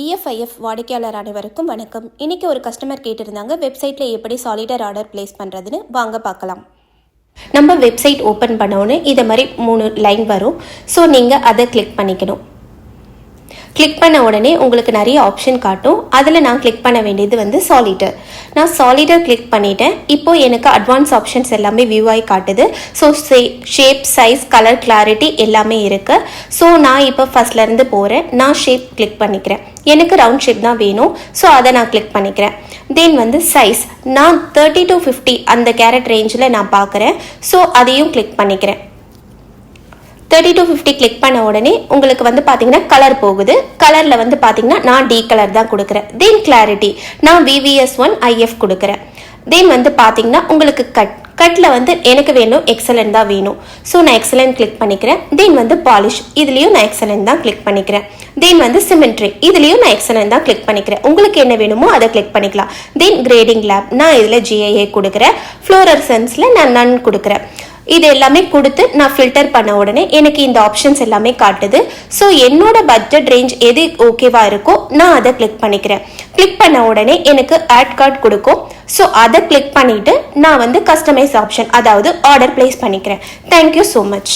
இஎஃப்ஐஎஃப் வாடிக்கையாளர் அனைவருக்கும் வணக்கம். இன்றைக்கி ஒரு கஸ்டமர் கேட்டிருந்தாங்க வெப்சைட்டில் எப்படி சாலிடர் ஆர்டர் ப்ளேஸ் பண்ணுறதுன்னு வாங்க பார்க்கலாம். நம்ம வெப்சைட் ஓப்பன் பண்ணோன்னே இதை மாதிரி மூணு லைன் வரும். ஸோ நீங்கள் அதை கிளிக் பண்ணிக்கணும். கிளிக் பண்ண உடனே உங்களுக்கு நிறைய ஆப்ஷன் காட்டும். அதில் நான் கிளிக் பண்ண வேண்டியது வந்து சாலிடர் நான் சாலிடர் கிளிக் பண்ணிட்டேன். இப்போ எனக்கு அட்வான்ஸ் ஆப்ஷன்ஸ் எல்லாமே வியூ ஆகி காட்டுது. So shape size colour clarity எல்லாமே இருக்கு. ஸோ நான் இப்போ ஃபர்ஸ்ட்லேருந்து போகிறேன் நான் ஷேப் கிளிக் பண்ணிக்கிறேன். எனக்கு ரவுண்ட் ஷேப் தான் வேணும். ஸோ அதை நான் கிளிக் பண்ணிக்கிறேன். தென் வந்து சைஸ் நான் தேர்ட்டி டு ஃபிஃப்டி அந்த கேரட் ரேஞ்சில் நான் பார்க்குறேன். ஸோ அதையும் கிளிக் பண்ணிக்கிறேன். தேர்ட்டி டு ஃபிஃப்டி கிளிக் பண்ண உடனே உங்களுக்கு வந்து பார்த்தீங்கன்னா கலர் போகுது. கலரில் வந்து பார்த்தீங்கன்னா நான் டி கலர் தான் கொடுக்குறேன். தென் கிளாரிட்டி நான் விவிஎஸ் ஒன் ஐஎஃப் கொடுக்குறேன். தென் வந்து பார்த்தீங்கன்னா உங்களுக்கு கட் கட்டில் வந்து எனக்கு வேணும் எக்ஸலன்ட் தான் வேணும். ஸோ நான் எக்ஸலன்ட் கிளிக் பண்ணிக்கிறேன். தென் வந்து பாலிஷ் இதுலேயும் நான் எக்ஸலன்ட் தான் கிளிக் பண்ணிக்கிறேன். தென் வந்து சிமெண்ட்ரி இதுலேயும் நான் எக்ஸலன்ட் தான் கிளிக் பண்ணிக்கிறேன். உங்களுக்கு என்ன வேணுமோ அதை கிளிக் பண்ணிக்கலாம். தென் கிரேடிங் லேப் நான் இதில் ஜிஐஏ கொடுக்குறேன். ஃப்ளோரசன்ஸில் நான் நன் கொடுக்குறேன். இது எல்லாமே கொடுத்து நான் ஃபில்டர் பண்ண உடனே எனக்கு இந்த ஆப்ஷன்ஸ் எல்லாமே காட்டுது. ஸோ என்னோட பட்ஜெட் ரேஞ்ச் எது ஓகேவா இருக்கோ நான் அதை கிளிக் பண்ணிக்கிறேன். கிளிக் பண்ண உடனே எனக்கு ஆட் கார்ட் கொடுக்கும். ஸோ அதை கிளிக் பண்ணிட்டு நான் வந்து கஸ்டமைஸ் ஆப்ஷன் அதாவது ஆர்டர் பிளேஸ் பண்ணிக்கிறேன். Thank you so much